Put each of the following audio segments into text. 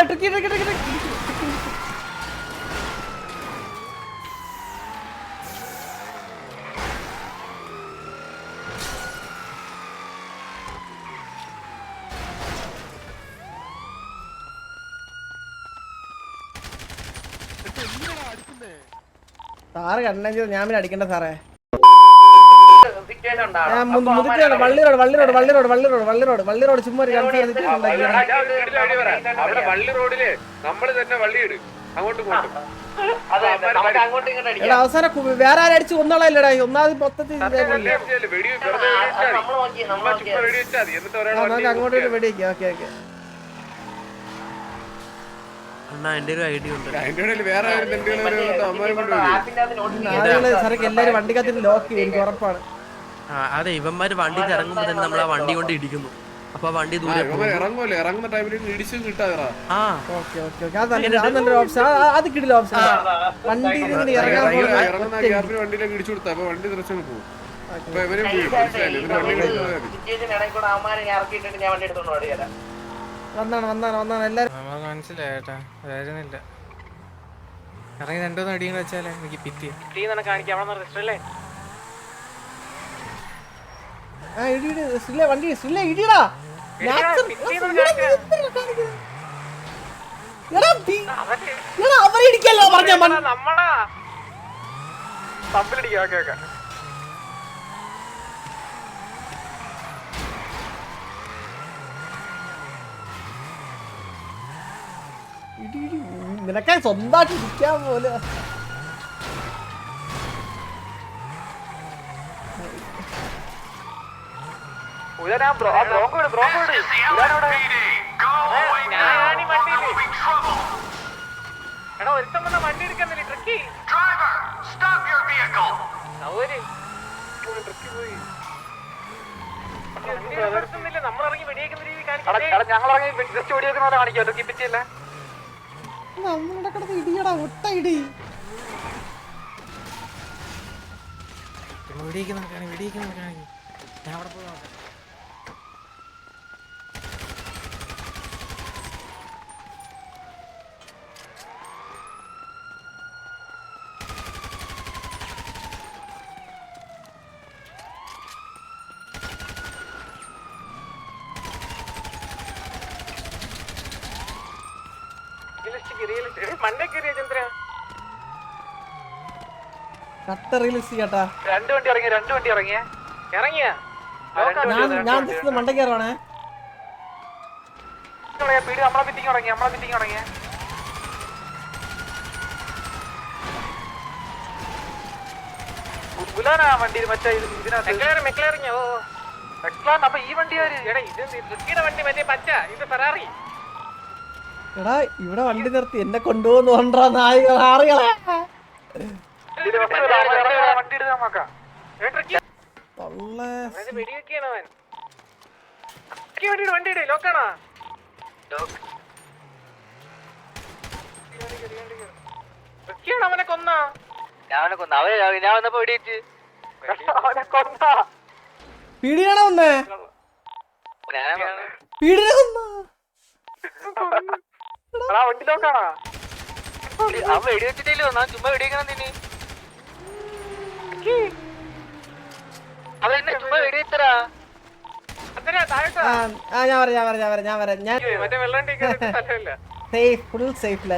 Tricky, tricky, tricky. Sir കണ്ടെങ്കിൽ ഞാൻ പിന്നെ അടിക്കണ്ട സാറേ മുതുക്കിലാണ് വള്ളിറോഡ് വള്ളിറോഡ് വള്ളി റോഡ് വള്ളി റോഡ് വള്ളി റോഡ് വള്ളി റോഡ് ചുമ്മാ ഒരു അവിടെ വള്ളി റോഡിൽ നമ്മൾ തന്നെ വള്ളി ഇട്. അങ്ങോട്ടും ഇങ്ങോട്ടും. എടാ അവസാനം കു- വേറെ ആരും അടിച്ച് ഒന്നാളല്ലേടാ ഒന്നാമത് മൊത്തത്തിൽ ഇതായില്ല. വെടി വെറുതെ വെടി വെച്ചാ മതി. ചുമ്മാ ചുമ്മാ വെടി വെച്ചാ മതി. എന്നിട്ട് ആ, ഒരാൾ നമുക്ക് അങ്ങോട്ട് ഒരു ഓക്കെ ഓക്കെ. അണ്ണാ എന്റെ ഒരു ഐഡിയ ഉണ്ട്. അതിന്റെ ഇടയിൽ വേറെ ആരും ആളുകൾ എല്ലാരും വണ്ടിക്കകത്ത് ലോക്ക് ചെയ്യും എനിക്ക് ഉറപ്പാണ്. അതെ ഇവന്മാര് വണ്ടി ഇറങ്ങുമ്പോ തന്നെ നമ്മൾ ആ വണ്ടി കൊണ്ട് ഇടിക്കുന്നു. അപ്പൊ വണ്ടി ദൂരെ ഇറങ്ങുമല്ലോ? ഇറങ്ങുന്ന ടൈമിൽ ഇടിച്ചും കിട്ടാതെടാ. ആ. Okay okay okay. അത് നല്ലൊരു അത് നല്ലൊരു ഓപ്ഷൻ അത് കിട്ടില്ല ഓപ്ഷൻ വണ്ടിയിൽ നിന്ന് ഇറങ്ങാൻ ഇറങ്ങുന്ന പോകുന്ന ഇറങ്ങുന്ന ഒറ്റ ഗ്യാപ്പിന് വണ്ടിയിലേക്ക് ഇടിച്ചു കൊടുത്താ. അപ്പൊ വണ്ടി തിരച്ചു പോകും അപ്പൊ ഇവർ വീഴും. മനസ്സിലായില്ലേ വണ്ടി വന്നാണ് വന്നാണ് വന്നാണ്. എല്ലാരും നമുക്ക് മനസ്സിലായി ചേട്ടാ അതായിരുന്നില്ല ഇറങ്ങി രണ്ടോന്ന് അടിയും വെച്ചാലേ എനിക്ക് പിറ്റി ആ ഇടി ഇടി സ്റ്റില്ല വണ്ടി സ്റ്റില്ല ഇടിയടാ. നാച്ചർ- എടാ, കാണിക്കുന്നത്. എടാ, ബി- എടാ, അവരെ ഇടിക്കല്ലോ മൺ ഇടി ഇടിയടാ ഒട്ട ഞാൻ അവിടെ പോയി നോക്കാം. കട്ട റിലീസ് കേട്ടാ രണ്ട് വണ്ടി ഇറങ്ങി രണ്ട് വണ്ടി ഇറങ്ങിയ? ഇറങ്ങിയ? ഞാൻ ഞാൻ ജസ്റ്റ് മണ്ട കയറുവാണേ. പീടി നമ്മളെ പിറ്റിങ് തുടങ്ങി നമ്മളെ പിറ്റിങ് തുടങ്ങിയ ഉലാനാ വണ്ടി മറ്റേ ഇതിനകത്ത്. മെക്ലറിഞ്ഞോ മെക്ലാൻ അപ്പൊ ഈ വണ്ടി വരും എടാ ഇത് വണ്ടി മറ്റേ പച്ച ഇത് ഫെറാറി എടാ ഇവിടെ വണ്ടി നിർത്തി. എന്നെ കൊണ്ടുപോകുന്നു കൊണ്ടാ നായിക ആറുകളെ. അവനെ കൊന്ന അവനെ കൊന്ന അവനെ ഞാൻ വന്നപ്പോ അവനെ കൊന്നാ പീടിയാണോ വന്നേ? പീടിനെ കൊന്ന അവൻ വെടിവെച്ചിട്ടില്ലോ ഞാൻ ചുമ്മാ വെടിവെക്കണം നിന്നെ അവൻ ചുമ്മാ ആ ആ, ഞാൻ ഞാൻ ഞാൻ ഞാൻ സേഫ് ഫുൾ സേഫ്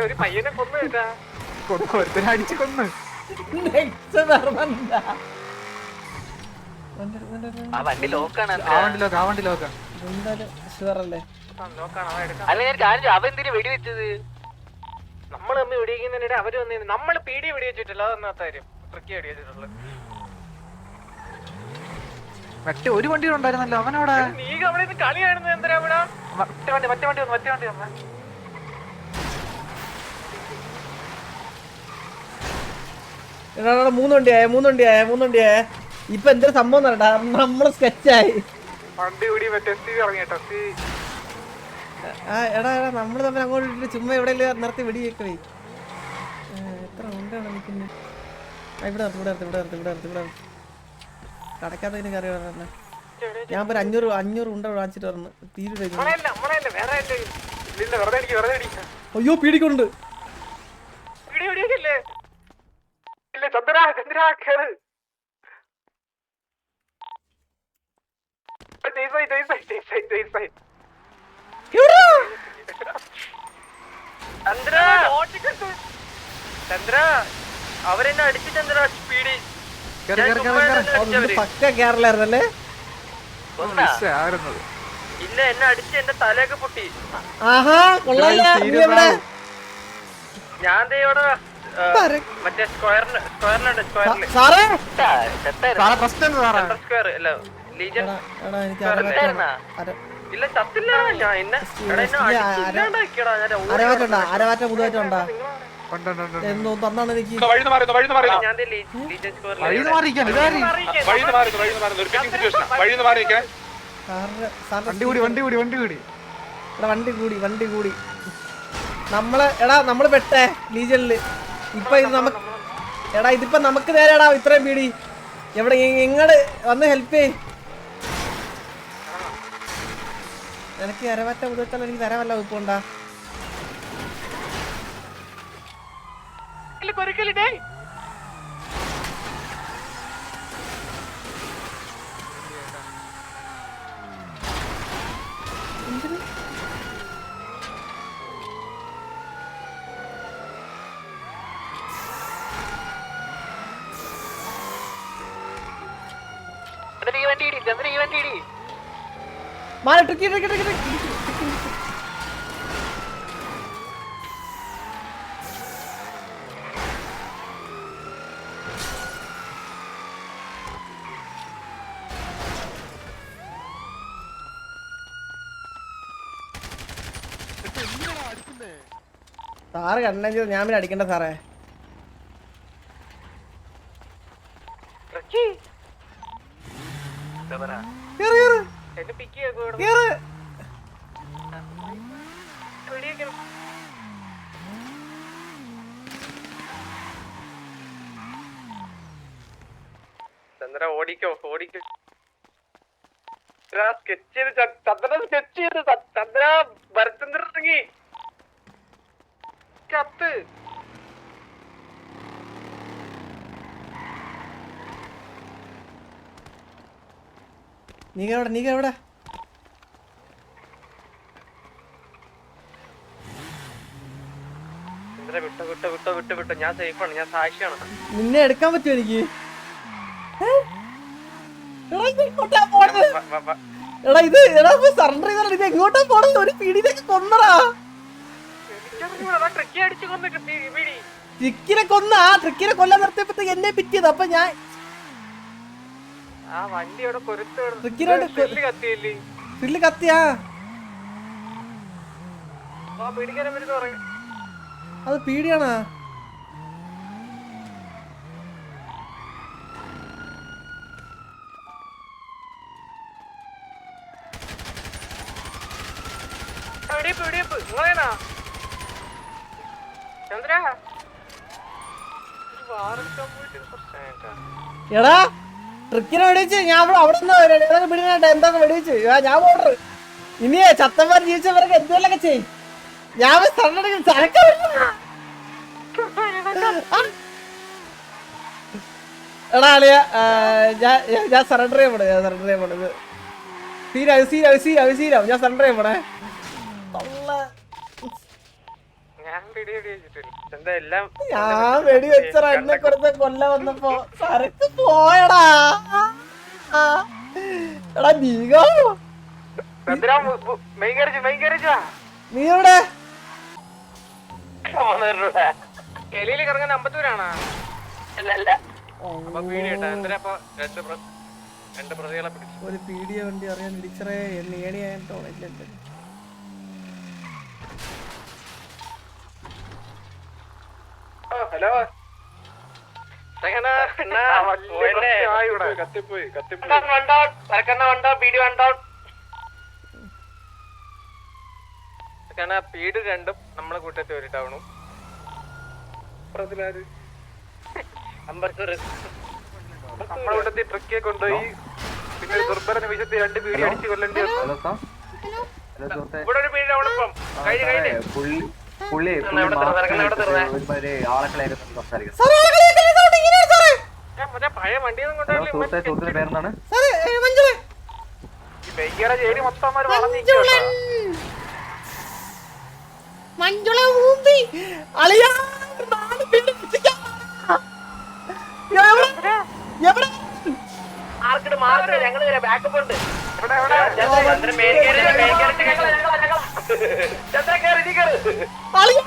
ഒരു പയ്യനെ കൊന്നു കേട്ടാ. കൊന്നു ഒരുത്തനെ അടിച്ച് കൊന്നു. ആ വണ്ടി ലോക്കാണ് ആ വണ്ടി ലോക്ക ആ വണ്ടി ലോക്ക. ഷുവർ അല്ലേ നോക്കാണ് അവൻ എടുക്കാം. അല്ല ഞാൻ കാണിച്ചു അവൻ എന്തിനു വെടിവെച്ചത്? നമ്മൾ തമ്മിൽ വെടിവെക്കുന്നതിനിടെ അവർ വന്നു നമ്മൾ പീടി വെടിവെച്ചിട്ടില്ല അതൊന്നാത്ത കാര്യം? ട്രിക്കി വെടിവെച്ചിട്ടുള്ളത്. മറ്റേ ഒരു വണ്ടി ഉണ്ടായിരുന്നല്ലോ അവനവിടെ? നീ അവിടെ നിന്ന് കളി കാണുന്നത് എന്തിനാ ഇവിടെ? മറ്റേ വണ്ടി മറ്റേ വണ്ടി വന്നു മറ്റേ വണ്ടി വന്നു. മൂന്നുണ്ടിയായ മൂന്നുണ്ടിയായ മൂന്ന് ഇപ്പൊ എന്തൊരു സംഭവം പറയട്ടാ നമ്മൾ സ്കെച്ചായി എടാ എടാ നമ്മൾ തമ്മിൽ അങ്ങോട്ട് ചുമ്മാ എവിടെ നിർത്തി വെടി വെക്കണേ എത്ര ഉണ്ടാണ് നിൽക്കുന്നത് ഇവിടെ നിർത്തി ഇവിടെ നിർത്തി ഇവിടെ നിർത്തി ഇവിടെ നിർത്തി ഇവിടെ കടക്കാത്തതിന് കറി പറഞ്ഞ ഞാൻ ഒരു അഞ്ഞൂറ് അഞ്ഞൂറ് ഉണ്ട വാങ്ങിച്ചിട്ട് പറഞ്ഞു തീരെ നമ്മളല്ല നമ്മളല്ല വേറെ ആരുടെ ഇല്ല വെറുതെ അടിക്ക് വെറുതെ അടിക്ക് അയ്യോ പീടിക്കൊണ്ട് ചന്ദ്ര ചന്ദ്ര കേറ്. ജയ്സായി ജയ്സായി ജയ്സായി ജയ്സായി ചന്ദ്ര ചന്ദ്ര അവരെന്നെ അടിച്ചു ചന്ദ്ര സ്പീഡ് കേരളായിരുന്നല്ലേ ഇല്ല എന്നെ അടിച്ച് എന്റെ തലയൊക്കെ പൊട്ടി. ഞാൻ ഇവിടെ മറ്റേ സ്ക്വയറിന് സാറേ? സെൻട്രൽ സ്ക്വയർ അല്ല ഇല്ല ചത്തില്ല. ഞാൻ എന്നെ അരവാറ്റുണ്ടാ അരവാറ്റ പുതുവായിട്ടുണ്ടാ. എന്തോ തന്നാണ് എനിക്ക് വണ്ടി കൂടി വണ്ടി കൂടി നമ്മൾ എടാ നമ്മൾ പെട്ടേ ലീജനിൽ ഇപ്പൊ ഇത് നമുക്ക് എടാ ഇതിപ്പോ നമുക്ക് നേരെടാ ഇത്രയും പീടി. എവിടെ എ- എങ്ങട് വന്ന് ഹെൽപ്പ് ചെയ് എനിക്ക് അരവറ്റ മുതച്ചാൽ എനിക്ക് തരാമല്ല ഉപ്പുണ്ടാ. കൊരിക്കലിട്ടേ ചന്ദ്ര ഈ വണ്ടി ഇടി ചന്ദ്ര ഈ വണ്ടി ഇടി. മാറി ട്രിക്കി ട്രിക്കി ട്രിക്കി സാറ് കണ്ണൻ ചെയ്ത് ഞാൻ പിന്നെ അടിക്കണ്ട സാറേ. കേറ് കേറ്. കേറ്. ചന്ദ്ര ഓടിക്കോ ഓടിക്കോ. സ്കെച്ച് ചെയ്ത് ച- ചന്ദ്ര സ്കെച്ച് ചെയ്ത് ചന്ദ്ര ഭരചന്ദ്രൻ ഇറങ്ങി. കത്ത്. നീ എവിടെ നീ എവിടെ? നിന്നെ എടുക്കാൻ പറ്റുമോ എനിക്ക്? എടാ, ഇത് എടാ സറണ്ടർ ചെയ്താൽ ഇത് എങ്ങോട്ടാ പോണത്? ഒരു പീടിയിലേക്ക് കൊന്നടാ. ട്രിക്കിനെ കൊന്ന ആ ട്രിക്കിനെ കൊല്ലാൻ നിർത്തിയപ്പോഴത്തേക്ക് എന്നെ പിറ്റിയത്. അപ്പൊ ഞാൻ ആ വണ്ടി അവിടെ പൊരുത്ത് ട്രിക്കിനോട് കത്തിയില്ലേ ഫില്ല് കത്തിയാ. അത് പീടിയാണാ. എടാ ട്രിക്കിനെ വെടിവെച്ച് ഞാൻ അവിടെ അവിടെ നിന്ന് പിടിക്കട്ടെ എന്തൊക്കെ വെടിവെച്ച് ഞാൻ ഓർഡർ ഇനിയേ ചത്തന്മാർ ജീവിച്ചവരൊക്കെ എന്തെങ്കിലുമൊക്കെ ചെയ് ഞാൻ സ്ഥലം എടാ അളിയ ഞാൻ സറണ്ടർ ചെയ്യാൻ പോണേ ഞാൻ സറണ്ടർ ചെയ്യപ്പെടുന്നത് സീരാവ് സീരാവ് സീരാവ് സീരാവ് ഞാൻ സറണ്ടർ ചെയ്യാൻ ഞാൻ വെടി വെച്ചറ എന്നെ കുറച്ച് കൊല്ല വന്നപ്പോ സരക്ക് പോയടാ. എടാ നീകോ നീ എവിടെ? കിറങ്ങുന്ന അമ്പത്തൂരാണോ? ഒരു പീഡിയ വണ്ടി അറിയാൻ ഇടിച്ചറേ നേടിയായിട്ടോ ഇല്ല പീഡ് രണ്ടും നമ്മളെ കൂട്ടത്തി ഒരു ടൗണും. നമ്മളെ കൂട്ടത്തി ട്രക്കിയെ കൊണ്ടുപോയി പിന്നെ ദുർബല നിമിഷത്തിൽ രണ്ട് പീടി അടിച്ച് കൊല്ലേണ്ടി വന്നു. ഇവിടെ ഒരു വീട് അവളിപ്പം കഴിഞ്ഞു കഴിഞ്ഞ്. പുള്ളി ഒരുമാതിരി ആളക്കളായിരുന്നു സംസാരിക്കുന്നത് സുഹൃത്തെ സുഹൃത്തിന്റെ പേരെന്താണ്? മഞ്ജുള. ഊമ്പി അളിയാ നാല് പേര് രക്ഷിക്കാം. എവിടെ? എവിടെ? മാർക്കറ്റ് മാർക്കറ്റ് ഞങ്ങൾ ബാക്കപ്പ് ഉണ്ട് ഇവിടെ ഇവിടെ ചന്ദ്രൻ മേൽ കയറി മേൽ കയറിട്ട് ഞങ്ങൾ ഞങ്ങൾ ഞങ്ങൾ ചന്ദ്രൻ കയറി നീ കയറി അളിയാ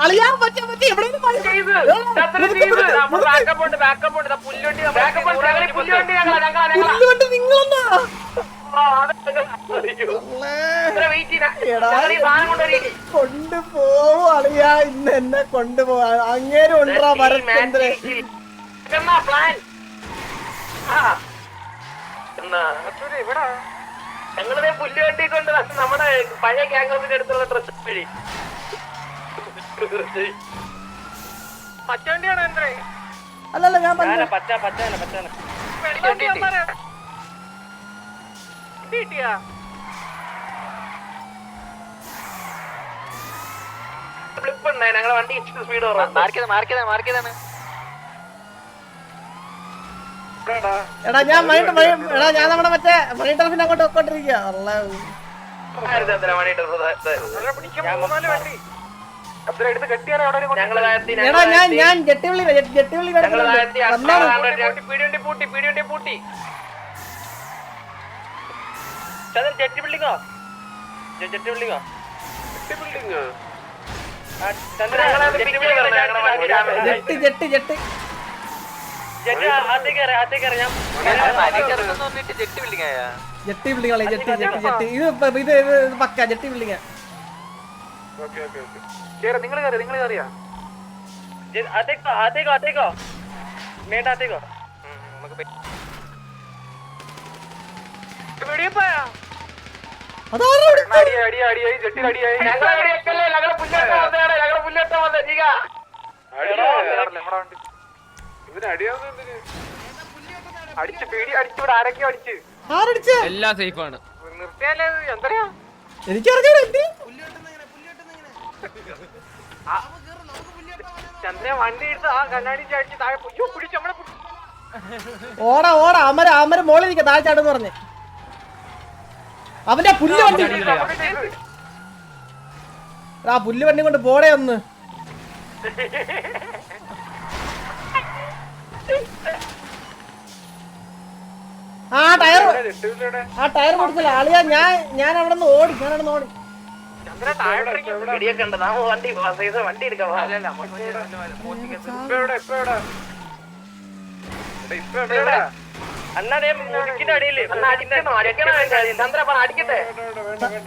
അളിയാ പറ്റാ ഉണ്ട് പുല്ലുവണ്ടി നിങ്ങളെന്നാ കൊണ്ടുപോവും അളിയാ ഇന്ന് എന്നെ കൊണ്ടുപോവാ. അങ്ങേരും ഉണ്ടാ ഭരത്ചന്ദ്രൻ പ്ലാൻ ആ. ഞങ്ങളിതേ പുല്ല് കെട്ടിക്കൊണ്ട് നമ്മുടെ പഴയ ക്യാങ്കോസിന്റെ അടുത്തുള്ള ഡ്രസ് വഴി. പച്ചവണ്ടിയാണ് എന്തേ? അല്ലല്ല ഞാൻ പറഞ്ഞു പച്ച പച്ചാന പച്ചാന കിട്ടിയാ? ഫ്ലിപ്പ് ഉണ്ടായി ഞങ്ങളുടെ വണ്ടി സ്പീഡ് കുറവാണ് എടാ ഞാൻ മൈൻഡ് മൈ- എടാ ഞാൻ നമ്മുടെ മറ്റേ മണി ടർഫിനെ അങ്ങോട്ട് വെക്കോണ്ടിരിക്കുക എടാ ഞാൻ ഞാൻ പൂട്ടി പീടിയുണ്ടി പൂട്ടി ചന്ദ്രൻ ജെറ്റ് ബിൽഡിങ്ങോ ജെട്ടി ബിൽഡിങ്ങോ ബിൽഡിങ് ചന്ദ്രൻ ജെറ്റ് ബിൽഡിംഗ് ഞങ്ങളുടെ വണ്ടി damage jetty jetty jetty. Jetty building കളി ജെട്ടി ജെട്ടി ജെട്ടി ഇത് ഇപ്പൊ ഇത് പക്ക jetty building okay okay okay കേറി നിങ്ങൾ കയറി നിങ്ങൾ കയറിയാ അടി അടി അടിയായി ജെട്ടിൽ അടിയായി ഞങ്ങളെ പുല്ലേട്ടാ വന്നതാണ്, ഞങ്ങളെ പുല്ലേട്ടാ വന്നേ, ജീക. എല്ലാം സേഫ് ആണ്. എനിക്കറിഞ്ഞൂടെ എന്ത്. ഓടാ ഓടാ അമര അമര മോളിൽ നിൽക്കുക താഴെ ചാടുന്ന് പറഞ്ഞേ. അവന്റെ പുല്ല് വണ്ടി ആ പുല്ല് വണ്ടി കൊണ്ട് പോടേ ഒന്ന്. ആ ടയർ. ആ ടയർ കൊടുക്കില്ല ആളിയാ ഞാൻ ഞാൻ അവിടെ നിന്ന് ഓടി. ഞാൻ അവിടെ നിന്ന് ഓടി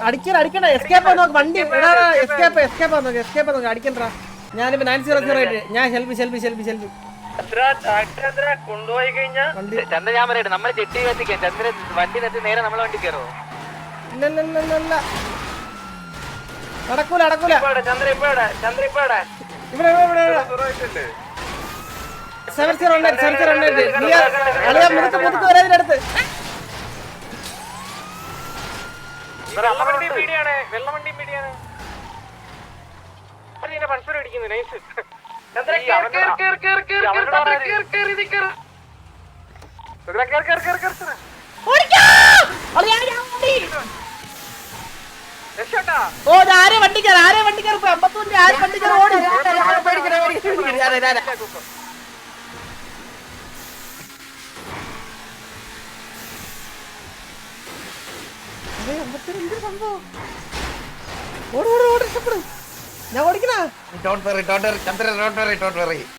അടിക്കണോ അടിക്കണോ എസ്കേപ്പ് നോക്ക്. വണ്ടി എടാ എസ്കേപ്പ് എസ്കേപ്പ് നോക്ക് എസ്കേപ്പ് നോക്ക്. അടിക്കണ്ടാ ഞാനിപ്പോ നയൻ സീറോ സീറോ ആയിട്ട് ഞാൻ ഹെൽപ്പ് ഹെൽപ്പ് ഹെൽപ്പ് ഷെൽഫി ചന്ദ്ര കൊണ്ടുപോയി കഴിഞ്ഞാൽ വണ്ടി. ചന്ദ്ര ഞാൻ പറയട്ടെ നമ്മൾ ജെട്ടി കത്തിക്കാൻ ചന്ദ്ര വണ്ടി നിർത്തി നേരെ നമ്മളെ വണ്ടി കയറോ ഇല്ല നടക്കൂല നടക്കൂല? ചന്ദ്ര ഇപ്പൊ എവിടെ? ചന്ദ്ര ഇപ്പൊ എവിടെ? ഇവിടെ ഇവിടെ ഇവിടെ സെവൻ സീറോ സെവൻ സീറോ അളിയാ മുതുക്ക് മുതുക്ക് വരെ ഇതിനടുത്ത്. വെള്ളവണ്ടി പീടിയാണ് വെള്ളവണ്ടി പീടിയാണ്. അടിക്കുന്നു നൈസ്. ഓ ആരെ വണ്ടി ആരെ വണ്ടി കയറി? പോയി അമ്പത്തൂരിന്റെ ആരെ വണ്ടി ഓടി. അതെ എന്തൊരു സംഭവം. ഓട് ഓട് ഓട് രക്ഷപ്പെടും. ഞാൻ ഓടിക്കണോ? Don't worry don't worry Chandran don't worry don't worry